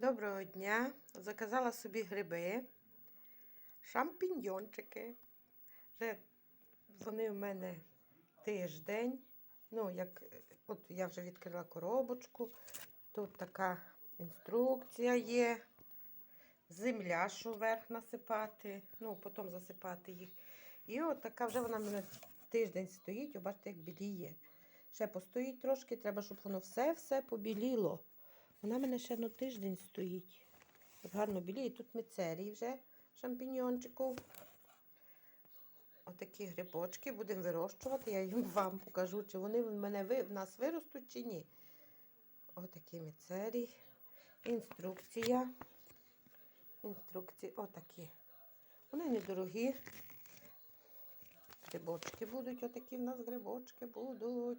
Доброго дня! Заказала собі гриби, шампіньйончики. Вже вони в мене тиждень. Ну, як от я вже відкрила коробочку. Тут така інструкція є. Земля, що вверх насипати, ну, потім засипати їх. І от така вже вона в мене тиждень стоїть. Бачите, як біліє. Ще постоїть трошки, треба, щоб воно все-все побіліло. Вона в мене ще на тиждень стоїть. Гарно біліє. Тут мицерій вже шампіньйончиків. Отакі грибочки будемо вирощувати. Я їм вам покажу, чи вони в мене в нас виростуть, чи ні. Отакі мицерій. Інструкція. Інструкції отакі. Вони недорогі. Грибочки будуть, отакі в нас грибочки будуть.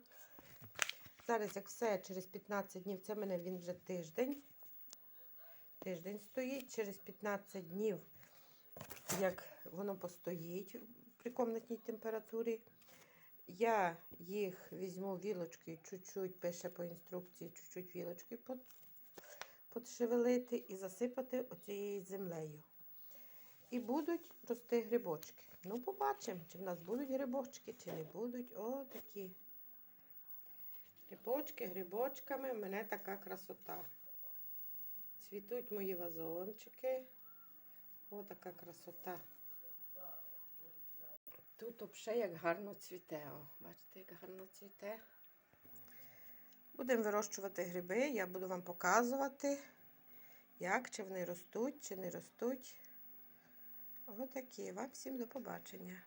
Зараз, як все, через 15 днів, це в мене він вже тиждень. Тиждень стоїть. Через 15 днів, як воно постоїть при комнатній температурі, я їх візьму вілочкою, чуть-чуть, пише по інструкції, чуть-чуть вілочкою под, подшевелити і засипати оцією землею. І будуть рости грибочки. Ну, побачимо, чи в нас будуть грибочки, чи не будуть. О, такі. Грибочки, грибочками, в мене така красота. Цвітуть мої вазончики. О, така красота. Тут взагалі як гарно цвіте. О, бачите, як гарно цвіте. Будемо вирощувати гриби. Я буду вам показувати, як, чи вони ростуть, чи не ростуть. Отакі. Вам всім до побачення.